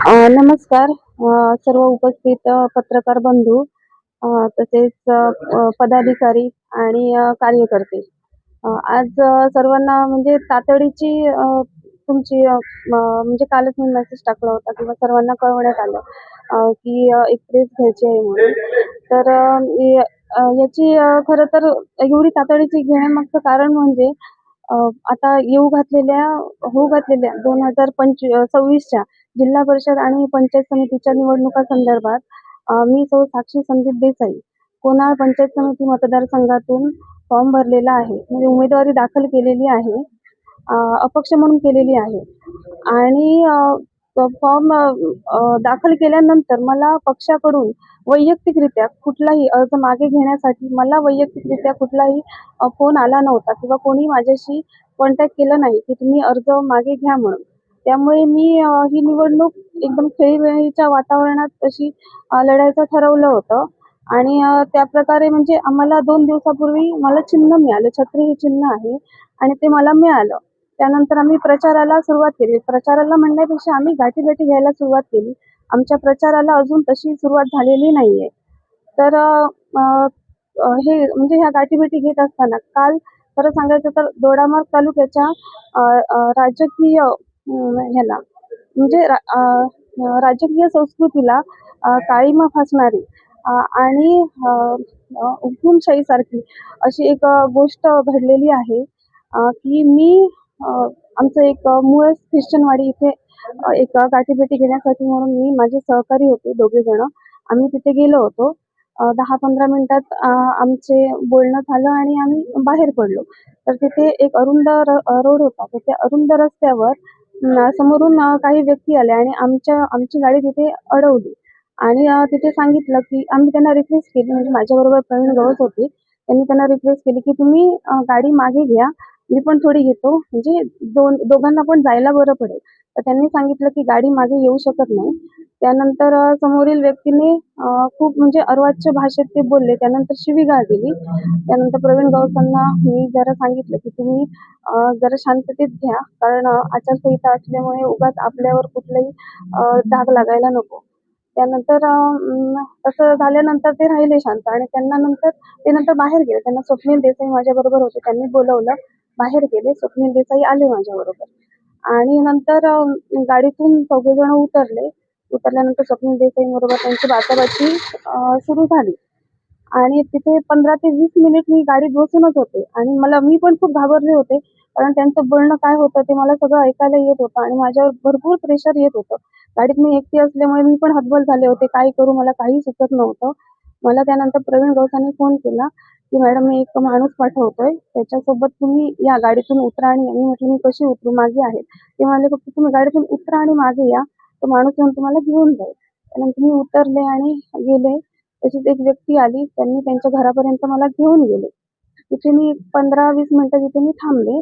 नमस्कार. सर्व उपस्थित पत्रकार बंधू तसेच पदाधिकारी आणि कार्यकर्ते. आज सर्वांना म्हणजे तातडीची तुमची म्हणजे कालच मी मेसेज टाकला होता किंवा सर्वांना कळवण्यात आलं की अ, एक प्रेस घ्यायची आहे म्हणून. तर याची खरं तर एवढी तातडीची घेण्यामागचं कारण म्हणजे आता येऊ घातलेल्या होऊ घातलेल्या दोन हजार पंचवी सव्वीसच्या जिल्हा परिषद आणि पंचायत समितीच्या निवडणुका संदर्भात मी सौ साक्षी संदीप देसाई कोणाळ पंचायत समिती मतदारसंघातून फॉर्म भरलेला आहे. म्हणजे उमेदवारी दाखल केलेली आहे. अपक्ष म्हणून केलेली आहे. आणि फॉर्म दाखल केल्यानंतर मला पक्षाकडून वैयक्तिकरित्या कुठलाही अर्ज मागे घेण्यासाठी मला वैयक्तिकरित्या कुठलाही फोन आला नव्हता किंवा कोणी माझ्याशी कॉन्टॅक्ट केला नाही की तुम्ही अर्ज मागे घ्या म्हणून. त्यामुळे मी ही निवडणूक एकदम खेळीमेळीच्या वातावरणात अशी लढायचं ठरवलं होतं. आणि त्या प्रकारे म्हणजे आम्हाला दोन दिवसापूर्वी मला चिन्ह मिळालं. छत्री हे चिन्ह आहे आणि ते मला मिळालं. त्यानंतर आम्ही प्रचाराला सुरुवात केली. प्रचाराला म्हणण्यापेक्षा आम्ही गाठीभेटी घ्यायला सुरुवात केली. आमच्या प्रचाराला अजून तशी सुरुवात झालेली नाहीये. तर हे म्हणजे ह्या गाठीभेटी घेत असताना काल खरं सांगायचं तर दोडामार्ग तालुक्याच्या राजकीय ह्याला. म्हणजे रा- राजकीय संस्कृतीला काळीमा फासणारी आणि हुकुमशाहीसारखी अशी एक गोष्ट घडलेली आहे की मी आमचं एक मूळ ख्रिश्चनवाडी इथे एक गाठीभेटी घेण्यासाठी म्हणून मी माझे सहकारी होते दोघे जण. आम्ही तिथे गेलो होतो. दहा पंधरा मिनिटात आमचे बोलणं झालं आणि आम्ही बाहेर पडलो. तर तिथे एक अरुंद रोड होता. तर त्या अरुंद रस्त्यावर समोरून काही व्यक्ती आले आणि आमच्या आमची गाडी तिथे अडवली. आणि तिथे सांगितलं की आम्ही त्यांना रिक्वेस्ट केली म्हणजे माझ्याबरोबर प्रवीण गवत होते. त्यांनी त्यांना रिक्वेस्ट केली की तुम्ही गाडी मागे घ्या. मी पण थोडी घेतो. म्हणजे दोन दोघांना पण जायला बरं पडेल. तर त्यांनी सांगितलं की गाडी मागे येऊ शकत नाही. त्यानंतर समोरील व्यक्तीने खूप म्हणजे अर्वाच्य भाषेत ते बोलले. त्यानंतर शिवीगाळ दिली त्यानंतर प्रवीण गवसांना मी जरा सांगितलं की तुम्ही जरा शांततेत घ्या. कारण आचारसंहिता असल्यामुळे उगाच आपल्यावर कुठलाही डाग लागायला नको. त्यानंतर तसं झाल्यानंतर ते राहिले शांत आणि त्यांना नंतर ते नंतर बाहेर गेले. त्यांना स्वप्नील देसाई माझ्याबरोबर होते. त्यांनी बोलवलं बाहेर गेले. स्वप्नील देसाई आले माझ्याबरोबर. आणि नंतर गाडीतून सगळेजण उतरले. उतरल्यानंतर स्वप्नील देसाई बरोबर त्यांची बाचाबाची सुरू झाली. आणि तिथे पंधरा ते वीस मिनिट मी गाडीत बसूनच होते. आणि मला मी पण खूप घाबरले होते. कारण त्यांचं बोलणं काय होतं ते मला सगळं ऐकायला येत होतं आणि माझ्यावर भरपूर प्रेशर येत होतं. गाडीत मी एकटी असल्यामुळे मी पण हतबल झाले होते. काय करू मला काही सुचत नव्हतं. मला त्यानंतर प्रवीण गवसाने फोन केला की मॅडम मी एक माणूस पाठवतोय. त्याच्यासोबत तुम्ही या. गाडीतून उतरा आणि मी म्हटलं मी कशी उतरू? मागे आहे. ते म्हणाले फक्त तुम्ही गाडीतून उतरा आणि मागे या. तो माणूस येऊन तुम्हाला घेऊन जाईल. त्यानंतर मी उतरले आणि गेले. तशीच एक व्यक्ती आली. त्यांनी त्यांच्या घरापर्यंत मला घेऊन गेले. तिथे मी पंधरा वीस मिनिटं तिथे मी थांबले.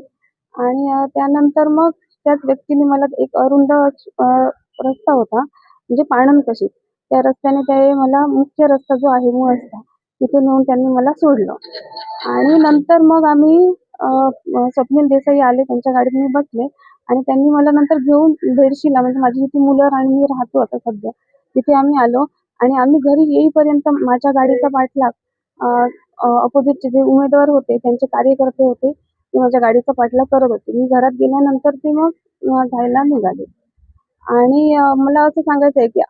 आणि त्यानंतर मग त्याच व्यक्तीने मला एक अरुंद रस्ता होता. म्हणजे पाणंद कशी. त्या रस्त्याने ते मला मुख्य रस्ता जो आहे मूळ रस्ता तिथे नेऊन त्यांनी मला सोडलं. आणि नंतर मग आम्ही स्वप्नील देसाई आले. त्यांच्या गाडीत मी बसले. आणि त्यांनी मला नंतर घेऊन बेडशीला म्हणजे माझी जी मुलं आणि मी राहतो आता सध्या तिथे आम्ही आलो. आणि आम्ही घरी येईपर्यंत माझ्या गाडीचा पाठलाग अपोजिटचे जे उमेदवार होते त्यांचे कार्यकर्ते होते ते माझ्या गाडीचा पाठलाग करत होते. मी घरात गेल्यानंतर ते मग जायला निघाले. आणि मला असं सांगायचं आहे की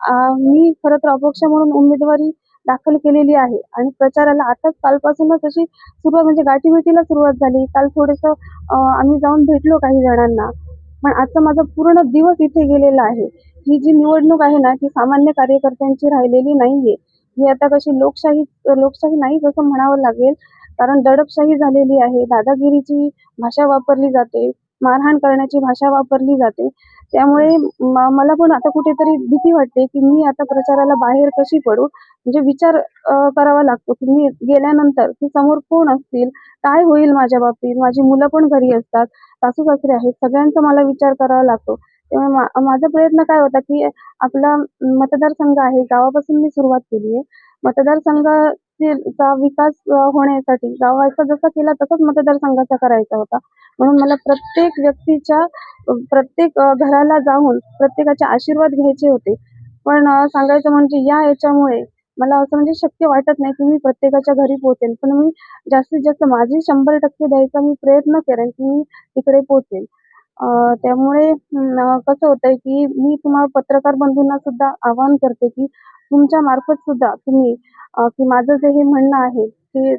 मी खरं तर अपक्ष म्हणून उमेदवारी दाखल केलेली आहे. आणि प्रचाराला आताच कालपासूनच अशी सुरुवात म्हणजे गाठीभेटीला सुरुवात झाली. काल थोडंसं आम्ही जाऊन भेटलो काही जणांना. पण आजचा माझा पूर्ण दिवस इथे गेलेला आहे. ही जी निवडणूक आहे ना ती सामान्य कार्यकर्त्यांची राहिलेली नाहीये. ही आता कशी लोकशाही लोकशाही नाही असं म्हणावं लागेल कारण दडपशाही झालेली आहे. दादागिरीची भाषा वापरली जाते. मारहाण करण्याची भाषा वापरली जाते. त्यामुळे मला पण आता कुठेतरी भीती वाटते की मी आता प्रचाराला बाहेर कशी पडू? म्हणजे विचार करावा लागतो की मी गेल्यानंतर की समोर कोण असतील? काय होईल माझ्या बाबतीत? माझी मुलं पण घरी असतात सासू सासरे आहेत सगळ्यांचा मला विचार करावा लागतो. त्यामुळे माझा प्रयत्न काय होता की आपला मतदारसंघ आहे गावापासून मी सुरुवात केली आहे. मतदारसंघाचा विकास होण्यासाठी गावाचा जसा केला तसाच मतदारसंघाचा करायचा होता. म्हणून मला प्रत्येक व्यक्तीच्या प्रत्येक घराला जाऊन प्रत्येकाचे आशीर्वाद घ्यायचे होते. पण सांगायचं म्हणजे या याच्यामुळे मला असं म्हणजे शक्य वाटत नाही की मी प्रत्येकाच्या घरी पोहोचेन पण मी जास्तीत जास्त माझे शंभर टक्के द्यायचा मी प्रयत्न करेन की मी तिकडे पोहोचेन त्यामुळे कसं होतंय की मी तुम्हाला पत्रकार बंधूंना सुद्धा आवाहन करते की तुमच्या मार्फत सुद्धा तुम्ही की माझं जे हे म्हणणं आहे की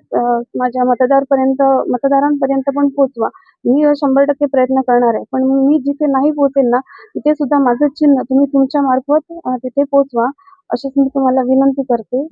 माझ्या मतदारपर्यंत मतदारांपर्यंत पण पोहोचवा. मी शंभर टक्के प्रयत्न करणार आहे. पण मी जिथे नाही पोहोचेल ना तिथे सुद्धा माझं चिन्ह तुम्ही तुमच्या मार्फत तिथे पोहोचवा अशीच मी तुम्हाला विनंती करते.